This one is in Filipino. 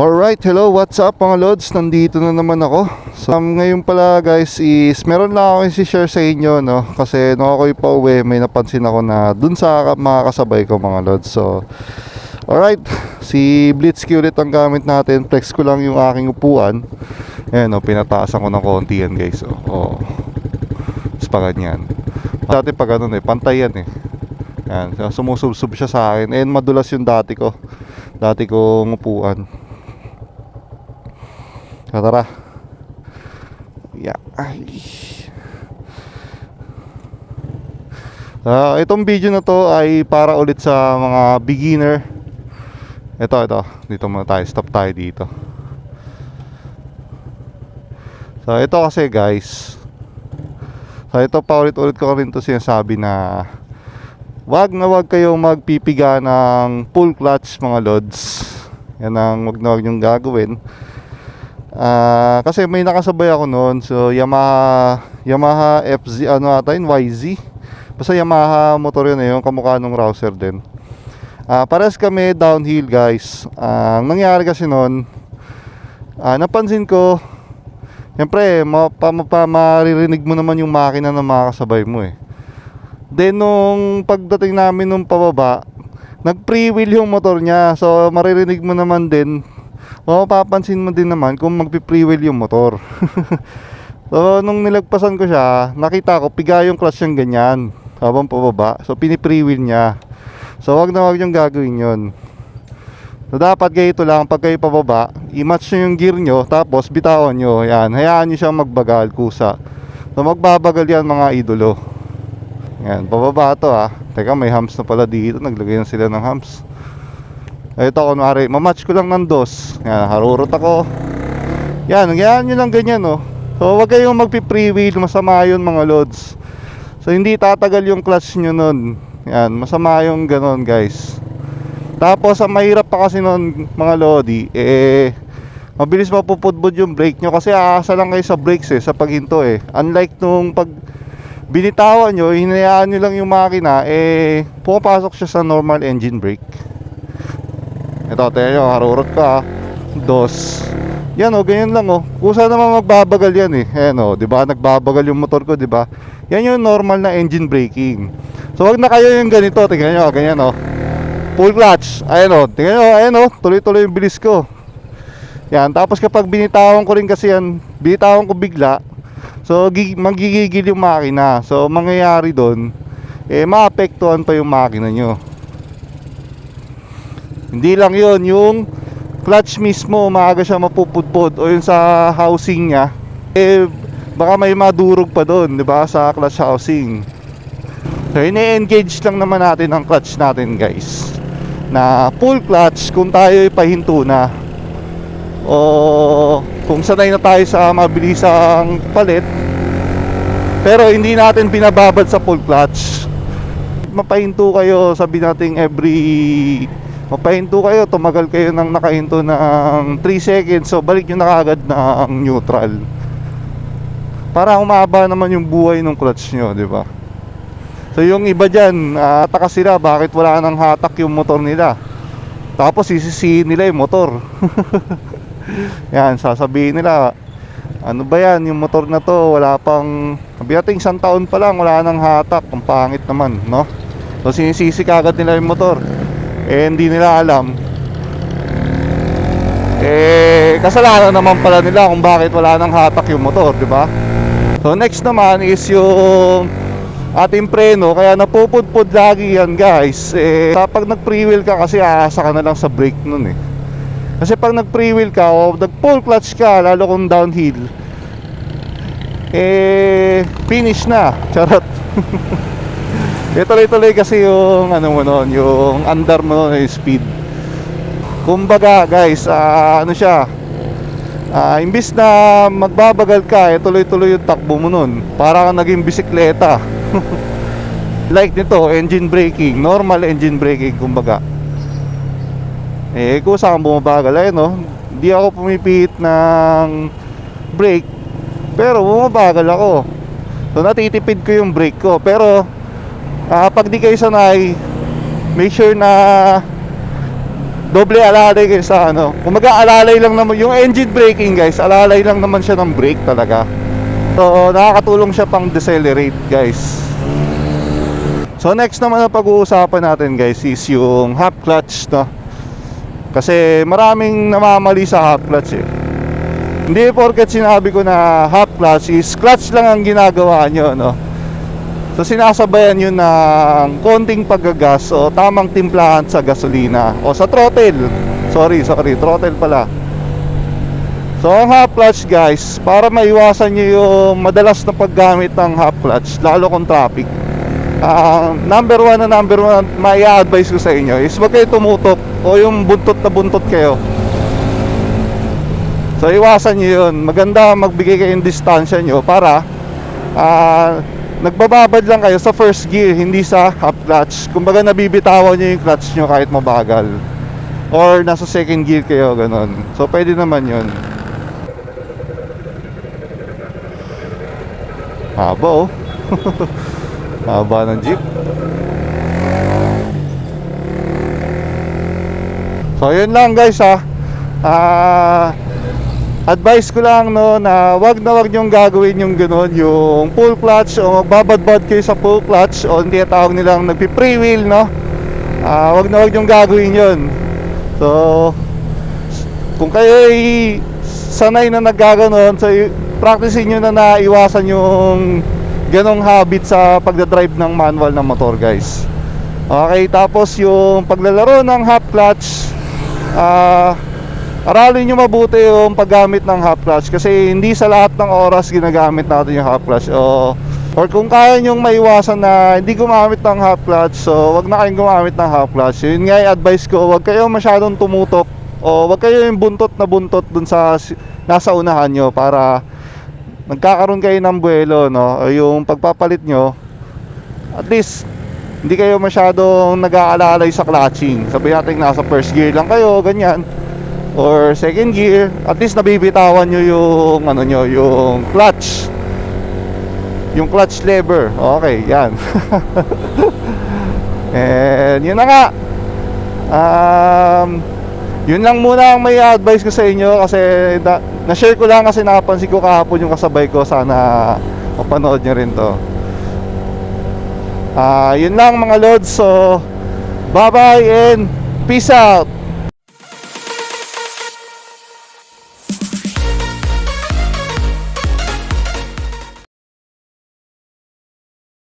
Alright, hello, what's up mga lods? Nandito na naman ako. So, um, ngayon pala guys is meron lang ako i-share sa inyo no kasi nung ako pa uwi may napansin ako na dun sa mga kasabay ko mga lods. So, alright, si Blitzkey ulit ang gamit natin. Flex ko lang yung aking upuan. Ayan no, pinataasan ko ng konti yan guys. Oh, oh. Tapos pa ganyan. Dati pa ganun eh, pantay yan eh. Yan, sumusubsub siya sa akin. And madulas yung dati ko. Dati kong upuan. So, tara. Yeah. Ay. Ah, itong video na to ay para ulit sa mga beginner. Ito, ito. Dito muna tayo. Stop tayo dito. So, ito kasi guys. So, ito pa ulit-ulit ko rin to sinasabi na wag na wag kayong magpipiga ng full clutch mga lods. Yan ang wag na wag yung gagawin. Ah, kasi may nakasabay ako noon. So Yamaha Yamaha FZ ano ata yun YZ. Basta Yamaha motor yun eh, yung kamukha ng Rouser din. Ah, pares kami downhill guys. Ah, ang nangyari kasi noon, ah, napansin ko Siyempre, mapa, maririnig mo naman yung makina ng mga kasabay mo eh. Then nung pagdating namin nung pababa, nag-pre-wheel yung motor niya. So maririnig mo naman din, mapapansin mo din naman kung magpi-pre-wheel yung motor. so nung nilagpasan ko siya, nakita ko piga yung clutch yung ganyan habang pababa. So pini-pre-wheel niya. So wag na wag yung gagawin yun. So dapat ganito lang pag kayo pababa, i-match nyo yung gear nyo tapos bitawan nyo. Yan, hayaan nyo siyang magbagal kusa. So magbabagal yan mga idolo. Yan, pababa to ah. Teka, may hams na pala dito. Naglagay na sila ng hams. Ito, kunwari, mamatch ko lang ng dos. Yan, harurot ako. Yan, ganyan nyo lang ganyan, no. So, wag kayong magpi-pre-wheel. Masama yun, mga loads. So, hindi tatagal yung clutch nyo nun. Yan, masama yung ganon, guys. Tapos, ang mahirap pa kasi nun, mga lodi, eh, mabilis mapupudbud yung brake nyo kasi aasa lang kayo sa brakes eh, sa paghinto eh. Unlike nung pag binitawan nyo, hinayaan nyo lang yung makina, eh, pumapasok siya sa normal engine brake. Ito, tayo harurot ka, ah. dos. Yan oh, ganyan lang oh. Kusa naman magbabagal yan eh. Ayan oh, di ba? Nagbabagal yung motor ko, di ba? Yan yung normal na engine braking. So, wag na kayo yung ganito. Tingnan nyo, ganyan oh. Full clutch. Ayan oh, tingnan nyo, ayan oh. Tuloy-tuloy yung bilis ko. Yan, tapos kapag binitawan ko rin kasi yan, binitawan ko bigla, So, gi- magigigil yung makina. So, mangyayari doon, eh, maapektuhan pa yung makina nyo. Hindi lang yon yung clutch mismo, maaga siya mapupudpod o yung sa housing niya, eh, baka may madurog pa doon, di ba, sa clutch housing. So, ini-engage lang naman natin ang clutch natin, guys. Na full clutch kung tayo pahinto na o kung sanay na tayo sa mabilisang palit pero hindi natin binababad sa full clutch mapahinto kayo sabi natin every mapahinto kayo tumagal kayo ng nakahinto ng 3 seconds. So balik nyo na kagad ng neutral. Para umaba naman yung buhay ng clutch nyo di ba? So yung iba dyan uh, taka sila bakit wala nang hatak yung motor nila? Tapos sisisihin nila yung motor. Yan, sasabihin nila, ano ba yan, yung motor na to, wala pang, sabi natin isang taon pa lang, wala nang hatak, ang pangit naman, no? So sinisisi kagad nila yung motor, eh hindi nila alam, eh kasalanan naman pala nila kung bakit wala nang hatak yung motor, di ba? So next naman is yung ating preno, kaya napupudpud lagi yan guys, eh kapag nag-pre-wheel ka kasi aasa ka na lang sa brake nun eh. Kasi pag nag-pre-wheel ka o nag-full clutch ka, lalo kung downhill, eh, finish na. Charot. Eh, tuloy-tuloy kasi yung, ano mo nun, yung under mo nun, yung speed. Kumbaga, guys, ah, ano siya, ah, imbis na magbabagal ka, eh, tuloy-tuloy yung takbo mo nun. Para kang naging bisikleta. like nito, engine braking, normal engine braking, kumbaga. Eh, kung saan bumabagal, ayun no, hindi ako pumipihit ng brake, pero bumabagal ako. So, natitipid ko yung brake ko. Pero, ah, pag di kayo sanay, make sure na doble alalay kayo sa ano. Kumaga alalay lang naman, yung engine braking guys, alalay lang naman siya ng brake talaga. So, nakakatulong siya pang decelerate guys. So, next naman na pag-uusapan natin guys is yung half clutch, no? Kasi maraming namamali sa half clutch eh. Hindi porket sinabi ko na half clutch is clutch lang ang ginagawa nyo, no? So sinasabayan yun ng konting paggagas o tamang timplahan sa gasolina o sa throttle. Sorry, sorry, throttle pala. So ang half clutch guys, para maiwasan nyo yung madalas na paggamit ng half clutch, lalo kung traffic. Ah, number one na number one may advice ko sa inyo is wag kayo tumutok o yung buntot na buntot kayo. So iwasan nyo yun. Maganda magbigay kayo ng distansya nyo para ah, nagbababad lang kayo sa first gear, hindi sa half clutch. Kumbaga nabibitawan nyo yung clutch nyo kahit mabagal. Or nasa second gear kayo, ganun. So pwede naman yun. Haba oh. Haba ng jeep. So yun lang guys ha. Ah advice ko lang no na wag na wag niyong gagawin yung gano'n yung full clutch o magbabadbad kayo sa full clutch o hindi tawag nilang nagpi-free wheel no. Ah wag na wag niyong gagawin yun. So kung kayo ay sanay na naggaganon so practicein nyo na na iwasan yung ganong habit sa pagdadrive ng manual ng motor guys. Okay, tapos yung paglalaro ng half clutch ah aralin nyo mabuti yung paggamit ng half clutch kasi hindi sa lahat ng oras ginagamit natin yung half clutch o or kung kaya nyong maiwasan na hindi gumamit ng half clutch so wag na kayong gumamit ng half clutch yun nga yung advice ko wag kayo masyadong tumutok o wag kayo yung buntot na buntot dun sa nasa unahan nyo para nagkakaroon kayo ng buwelo no? O yung pagpapalit nyo at least hindi kayo masyadong nag-aalalay sa clutching. Sabi natin nasa first gear lang kayo ganyan or second gear at least nabibitawan nyo yung ano nyo yung clutch. Yung clutch lever. Okay yan. And yun na nga. Um yun lang muna ang may advice ko sa inyo kasi na, na-share ko lang kasi nakapansin ko kahapon yung kasabay ko. Sana mapanood nyo rin to. Ah yun lang mga lods. So bye bye and peace out